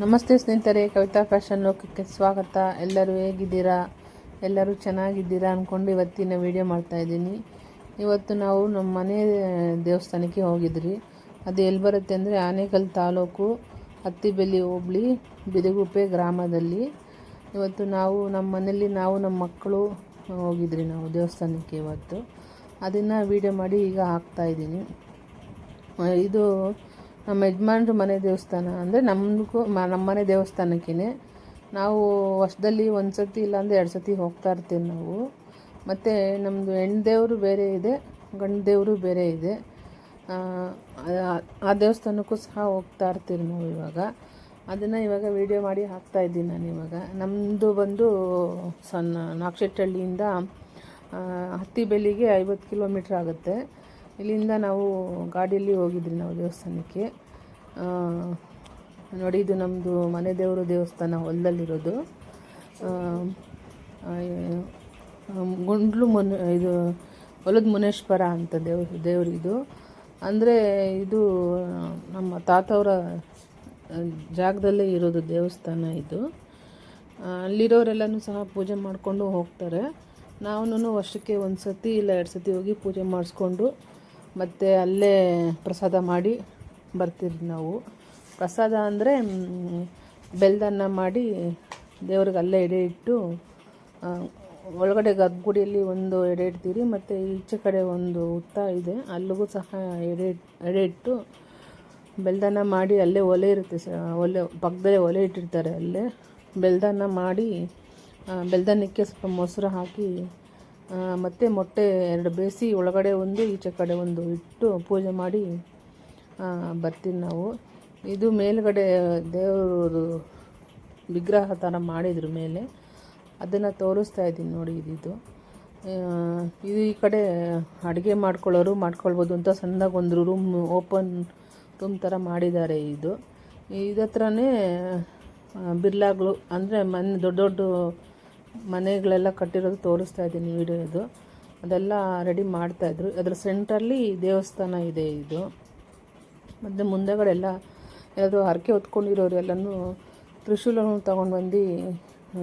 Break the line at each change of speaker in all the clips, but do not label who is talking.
ನಮಸ್ತೆ ಸ್ನೇಹಿತರೆ, ಕವಿತಾ ಫ್ಯಾಷನ್ ಲೋಕಕ್ಕೆ ಸ್ವಾಗತ. ಎಲ್ಲರೂ ಹೇಗಿದ್ದೀರಾ? ಎಲ್ಲರೂ ಚೆನ್ನಾಗಿದ್ದೀರಾ ಅಂದ್ಕೊಂಡು ಇವತ್ತಿನ ವಿಡಿಯೋ ಮಾಡ್ತಾ ಇದ್ದೀನಿ. ಇವತ್ತು ನಾವು ನಮ್ಮ ಮನೆ ದೇವಸ್ಥಾನಕ್ಕೆ ಹೋಗಿದ್ರಿ. ಅದು ಎಲ್ಲಿ ಬರುತ್ತೆ ಅಂದರೆ ಆನೇಕಲ್ ತಾಲೂಕು ಹತ್ತಿಬೆಲ್ಲಿ ಹೋಬಳಿ ಬಿದಿಗುಪ್ಪೆ ಗ್ರಾಮದಲ್ಲಿ. ಇವತ್ತು ನಾವು ನಮ್ಮ ಮನೆಯಲ್ಲಿ ನಾವು ನಮ್ಮ ಮಕ್ಕಳು ಹೋಗಿದ್ರಿ ನಾವು ದೇವಸ್ಥಾನಕ್ಕೆ ಇವತ್ತು. ಅದನ್ನು ವಿಡಿಯೋ ಮಾಡಿ ಈಗ ಹಾಕ್ತಾ ಇದ್ದೀನಿ. ಇದು ನಮ್ಮ ಯಜಮಾನ್ರ ಮನೆ ದೇವಸ್ಥಾನ ಅಂದರೆ ನಮಗೂ ನಮ್ಮ ಮನೆ ದೇವಸ್ಥಾನಕ್ಕೇ ನಾವು ವರ್ಷದಲ್ಲಿ ಒಂದು ಸತಿ ಇಲ್ಲಾಂದರೆ ಎರಡು ಸರ್ತಿ ಹೋಗ್ತಾ ಇರ್ತೀವಿ ನಾವು. ಮತ್ತು ನಮ್ಮದು ಹೆಣ್ಣು ದೇವರು ಬೇರೆ ಇದೆ ಗಂಡು ದೇವರು ಬೇರೆ ಇದೆ. ಆ, ದೇವಸ್ಥಾನಕ್ಕೂ ಸಹ ಹೋಗ್ತಾ ಇರ್ತೀವಿ ನಾವು ಇವಾಗ. ಅದನ್ನು ಇವಾಗ ವಿಡಿಯೋ ಮಾಡಿ ಹಾಕ್ತಾ ಇದ್ದೀನಿ ನಾನು ಇವಾಗ. ನಮ್ಮದು ಬಂದು ಸಣ್ಣ ನಾಗಶೆಟ್ಟಹಳ್ಳಿಯಿಂದ ಹತ್ತಿಬೆಲ್ಲಿಗೆ ಐವತ್ತು ಕಿಲೋಮೀಟ್ರ್ ಆಗುತ್ತೆ. ಇಲ್ಲಿಂದ ನಾವು ಗಾಡಿಯಲ್ಲಿ ಹೋಗಿದ್ವಿ ನಾವು ದೇವಸ್ಥಾನಕ್ಕೆ. ನೋಡಿ, ಇದು ನಮ್ಮದು ಮನೆ ದೇವರು ದೇವಸ್ಥಾನ ಹೊಲದಲ್ಲಿರೋದು. ಗುಂಡ್ಲು ಮುನ್, ಇದು ಹೊಲದ ಮುನೇಶ್ವರ ಅಂತ ದೇವ್ ದೇವರಿದು ಅಂದರೆ ಇದು ನಮ್ಮ ತಾತವರ ಜಾಗದಲ್ಲೇ ಇರೋದು ದೇವಸ್ಥಾನ ಇದು. ಅಲ್ಲಿರೋರೆಲ್ಲನೂ ಸಹ ಪೂಜೆ ಮಾಡಿಕೊಂಡು ಹೋಗ್ತಾರೆ. ನಾವು ವರ್ಷಕ್ಕೆ ಒಂದು ಸತಿ ಇಲ್ಲ ಎರಡು ಸತಿ ಹೋಗಿ ಪೂಜೆ ಮಾಡಿಸ್ಕೊಂಡು ಮತ್ತು ಅಲ್ಲೇ ಪ್ರಸಾದ ಮಾಡಿ ಬರ್ತೀವಿ ನಾವು. ಪ್ರಸಾದ ಅಂದರೆ ಬೆಲ್ದನ್ನ ಮಾಡಿ ದೇವ್ರಿಗೆ ಅಲ್ಲೇ ಎಡೆ ಇಟ್ಟು ಒಳಗಡೆ ಗರ್ಭಗುಡಿಯಲ್ಲಿ ಒಂದು ಎಡೆ ಇಡ್ತೀರಿ ಮತ್ತು ಈಚೆ ಕಡೆ ಒಂದು ಹುತ್ತ ಇದೆ, ಅಲ್ಲಿಗೂ ಸಹ ಎಡೆ ಎಡೆ ಇಟ್ಟು ಬೆಲ್ದನ್ನ ಮಾಡಿ ಅಲ್ಲೇ ಒಲೆ ಇರುತ್ತೆ ಸ, ಒಲೆ, ಪಕ್ಕದಲ್ಲೇ ಒಲೆ ಇಟ್ಟಿರ್ತಾರೆ ಅಲ್ಲೇ. ಬೆಲ್ದನ್ನ ಮಾಡಿ ಬೆಲ್ದನ್ನಕ್ಕೆ ಸ್ವಲ್ಪ ಮೊಸರು ಹಾಕಿ ಮತ್ತು ಮೊಟ್ಟೆ ಎರಡು ಬೇಯಿಸಿ ಒಳಗಡೆ ಒಂದು ಈಚೆ ಕಡೆ ಒಂದು ಇಟ್ಟು ಪೂಜೆ ಮಾಡಿ ಆ, ಬರ್ತೀವಿ ನಾವು. ಇದು ಮೇಲುಗಡೆ ದೇವರು ವಿಗ್ರಹ ಥರ ಮಾಡಿದ್ರು ಮೇಲೆ. ಅದನ್ನು ತೋರಿಸ್ತಾ ಇದ್ದೀನಿ ನೋಡಿ ಇದಿದು ಇದು. ಈ ಕಡೆ ಅಡುಗೆ ಮಾಡ್ಕೊಳ್ಳೋರು ಮಾಡ್ಕೊಳ್ಬೋದು ಅಂತ ಸಣ್ಣದಾಗಿ ಒಂದು ರೂಮ್ ಓಪನ್ ರೂಮ್ ಥರ ಮಾಡಿದ್ದಾರೆ ಇದು. ಇದತ್ರನೇ ಬಿರ್ಲಾಗಳು ಅಂದರೆ ಮನೆ ದೊಡ್ಡ ದೊಡ್ಡ ಮನೆಗಳೆಲ್ಲ ಕಟ್ಟಿರೋದು ತೋರಿಸ್ತಾ ಇದ್ದೀನಿ ವಿಡಿಯೋ ಅದೆಲ್ಲ ರೆಡಿ ಮಾಡ್ತಾಯಿದ್ರು ಅದರ ಸೆಂಟ್ರಲ್ಲಿ ದೇವಸ್ಥಾನ ಇದೆ ಇದು. ಮತ್ತು ಮುಂದೆಗಳೆಲ್ಲ ಯಾರಾದರೂ ಹರಕೆ ಹೊತ್ಕೊಂಡಿರೋರು ಎಲ್ಲನೂ ತ್ರಿಶೂಲವನ್ನು ತಗೊಂಡು ಬಂದು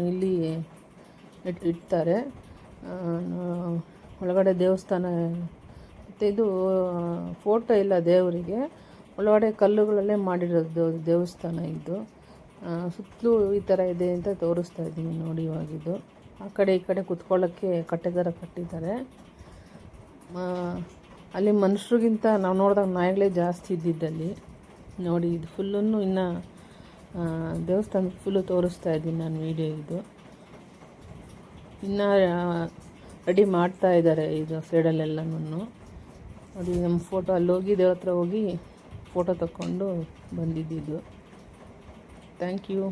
ಇಲ್ಲಿ ಇಟ್, ಇಡ್ತಾರೆ. ಒಳಗಡೆ ದೇವಸ್ಥಾನ ಮತ್ತು ಇದು ಫೋಟೋ ಇಲ್ಲ ದೇವರಿಗೆ. ಒಳಗಡೆ ಕಲ್ಲುಗಳಲ್ಲೇ ಮಾಡಿರೋದು ದೇವಸ್ಥಾನ ಇದು. ಸುತ್ತಲೂ ಈ ಥರ ಇದೆ ಅಂತ ತೋರಿಸ್ತಾ ಇದ್ದೀನಿ ನೋಡಿ ಇವಾಗಿದ್ದು. ಆ ಕಡೆ ಈ ಕಡೆ ಕುತ್ಕೊಳ್ಳೋಕ್ಕೆ ಕಟ್ಟೆ ಥರ ಕಟ್ಟಿದ್ದಾರೆ ಅಲ್ಲಿ ಮನುಷ್ಯರಿಗಿಂತ ನಾವು ನೋಡಿದಾಗ ನಾಯಿಗಳೇ ಜಾಸ್ತಿ ಇದ್ದಿದ್ದಲ್ಲಿ ನೋಡಿ, ಇದು ಫುಲ್ಲನ್ನು ಇನ್ನು ದೇವಸ್ಥಾನ ಫುಲ್ಲು ತೋರಿಸ್ತಾ ಇದ್ದೀನಿ ನಾನು ವೀಡಿಯೋ ಇದು. ಇನ್ನು ರೆಡಿ ಮಾಡ್ತಾ ಇದ್ದಾರೆ ಇದು ಸೈಡಲ್ಲೆಲ್ಲನೂ ನೋಡಿ ನಮ್ಮ ಫೋಟೋ ಅಲ್ಲಿ ಹೋಗಿ ದೇವ್ರ ಹತ್ರ ಹೋಗಿ ಫೋಟೋ ತಕ್ಕೊಂಡು ಬಂದಿದ್ದಿದ್ದು ಥ್ಯಾಂಕ್ ಯು